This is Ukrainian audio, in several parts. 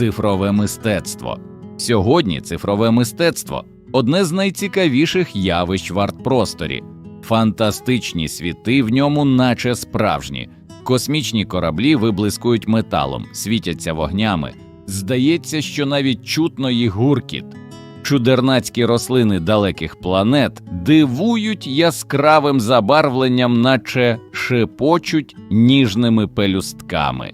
цифрове мистецтво. Сьогодні цифрове мистецтво одне з найцікавіших явищ в арт-просторі. Фантастичні світи в ньому, наче справжні. Космічні кораблі виблискують металом, світяться вогнями. Здається, що навіть чутно їх гуркіт. Чудернацькі рослини далеких планет дивують яскравим забарвленням, наче шепочуть ніжними пелюстками.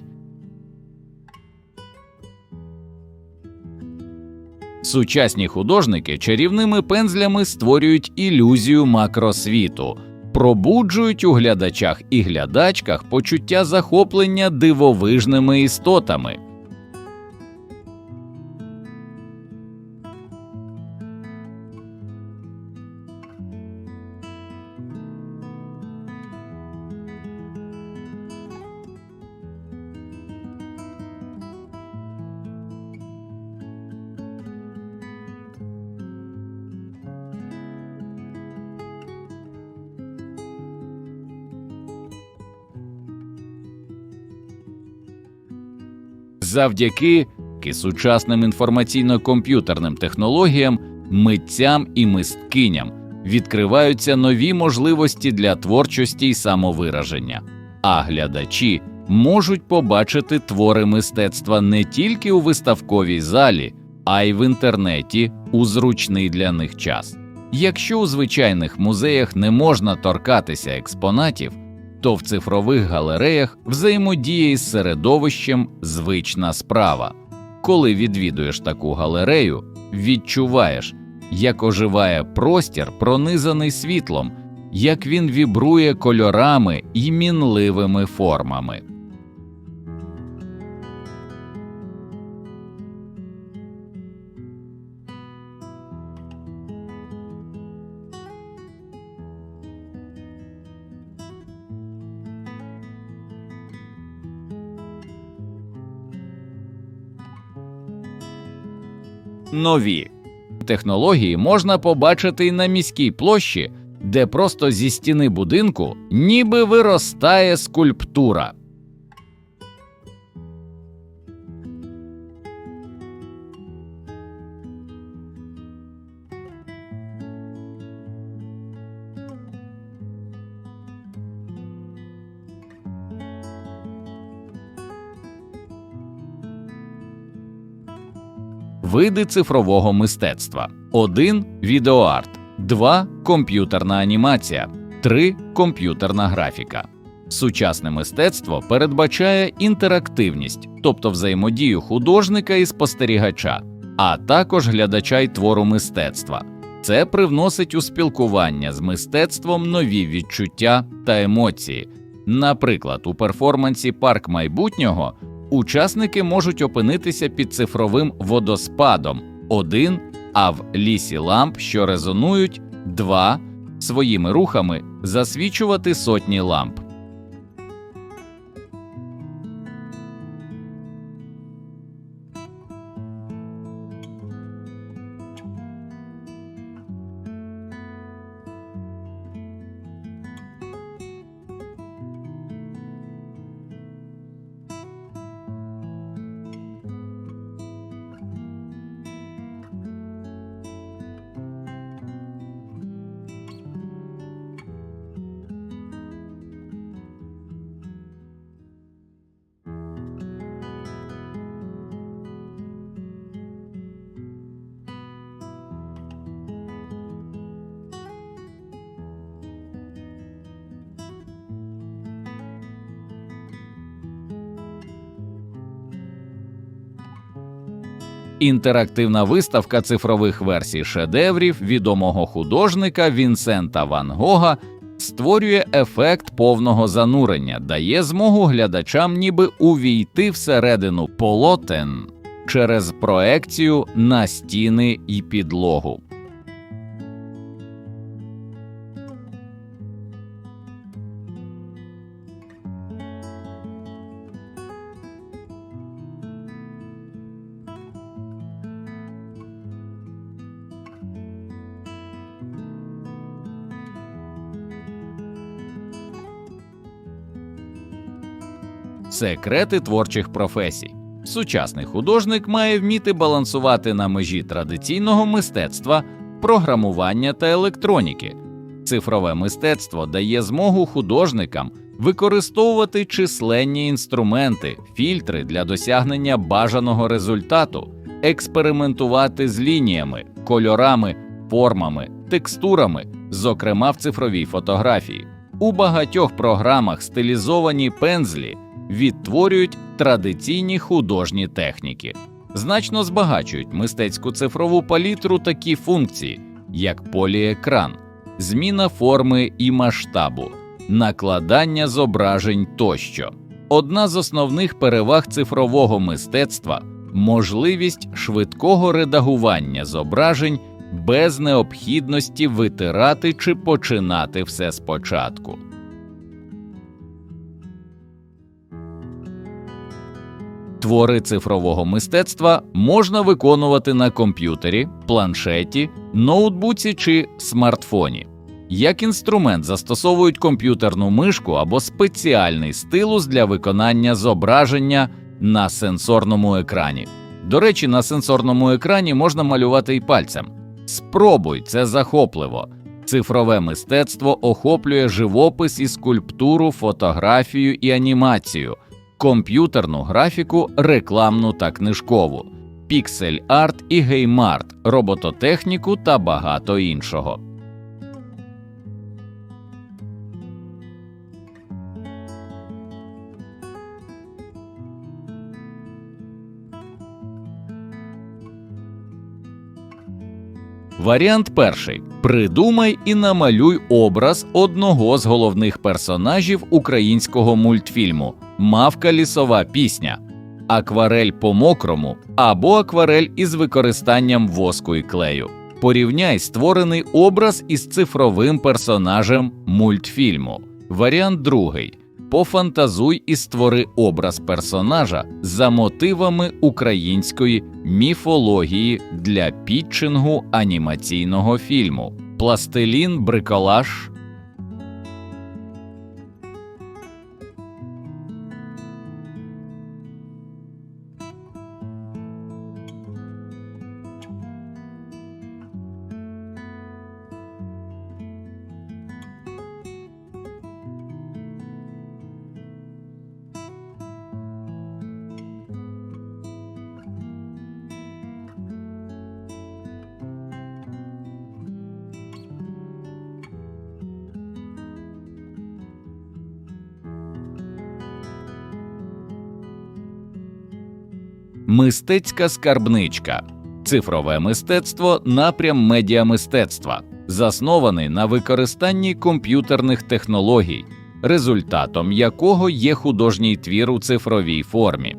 Сучасні художники чарівними пензлями створюють ілюзію макросвіту, пробуджують у глядачах і глядачках почуття захоплення дивовижними істотами. Завдяки ки сучасним інформаційно-комп'ютерним технологіям, митцям і мисткиням відкриваються нові можливості для творчості й самовираження, а глядачі можуть побачити твори мистецтва не тільки у виставковій залі, а й в інтернеті у зручний для них час. Якщо у звичайних музеях не можна торкатися експонатів, то в цифрових галереях взаємодія із середовищем звична справа. Коли відвідуєш таку галерею, відчуваєш, як оживає простір, пронизаний світлом, як він вібрує кольорами і мінливими формами. Нові технології можна побачити й на міській площі, де просто зі стіни будинку ніби виростає скульптура. Види цифрового мистецтва: 1. відеоарт, 2. комп'ютерна анімація, 3. комп'ютерна графіка. Сучасне мистецтво передбачає інтерактивність, тобто взаємодію художника і спостерігача, а також глядача й твору мистецтва. Це привносить у спілкування з мистецтвом нові відчуття та емоції. Наприклад, у перформансі Парк майбутнього учасники можуть опинитися під цифровим водоспадом один, а в лісі ламп, що резонують, два своїми рухами засвічувати сотні ламп. Інтерактивна виставка цифрових версій шедеврів відомого художника Вінсента Ван Гога створює ефект повного занурення, дає змогу глядачам ніби увійти всередину полотен через проекцію на стіни і підлогу. Секрети творчих професій. Сучасний художник має вміти балансувати на межі традиційного мистецтва, програмування та електроніки. Цифрове мистецтво дає змогу художникам використовувати численні інструменти, фільтри для досягнення бажаного результату, експериментувати з лініями, кольорами, формами, текстурами, зокрема в цифровій фотографії. У багатьох програмах стилізовані пензлі відтворюють традиційні художні техніки, значно збагачують мистецьку цифрову палітру такі функції, як поліекран, зміна форми і масштабу, накладання зображень тощо. Одна з основних переваг цифрового мистецтва можливість швидкого редагування зображень без необхідності витирати чи починати все спочатку. Твори цифрового мистецтва можна виконувати на комп'ютері, планшеті, ноутбуці чи смартфоні. Як інструмент застосовують комп'ютерну мишку або спеціальний стилус для виконання зображення на сенсорному екрані. До речі, на сенсорному екрані можна малювати і пальцем. Спробуй, це захопливо. Цифрове мистецтво охоплює живопис і скульптуру, фотографію і анімацію, комп'ютерну графіку, рекламну та книжкову, піксель арт і геймарт, робототехніку та багато іншого. Варіант перший: придумай і намалюй образ одного з головних персонажів українського мультфільму Мавка лісова пісня, акварель по мокрому або акварель із використанням воску і клею. Порівняй створений образ із цифровим персонажем мультфільму. Варіант другий. Пофантазуй і створи образ персонажа за мотивами української міфології для пітчингу анімаційного фільму. Пластилін, бриколаж. Мистецька скарбничка. Цифрове мистецтво напрям медіамистецтва, заснований на використанні комп'ютерних технологій, результатом якого є художній твір у цифровій формі.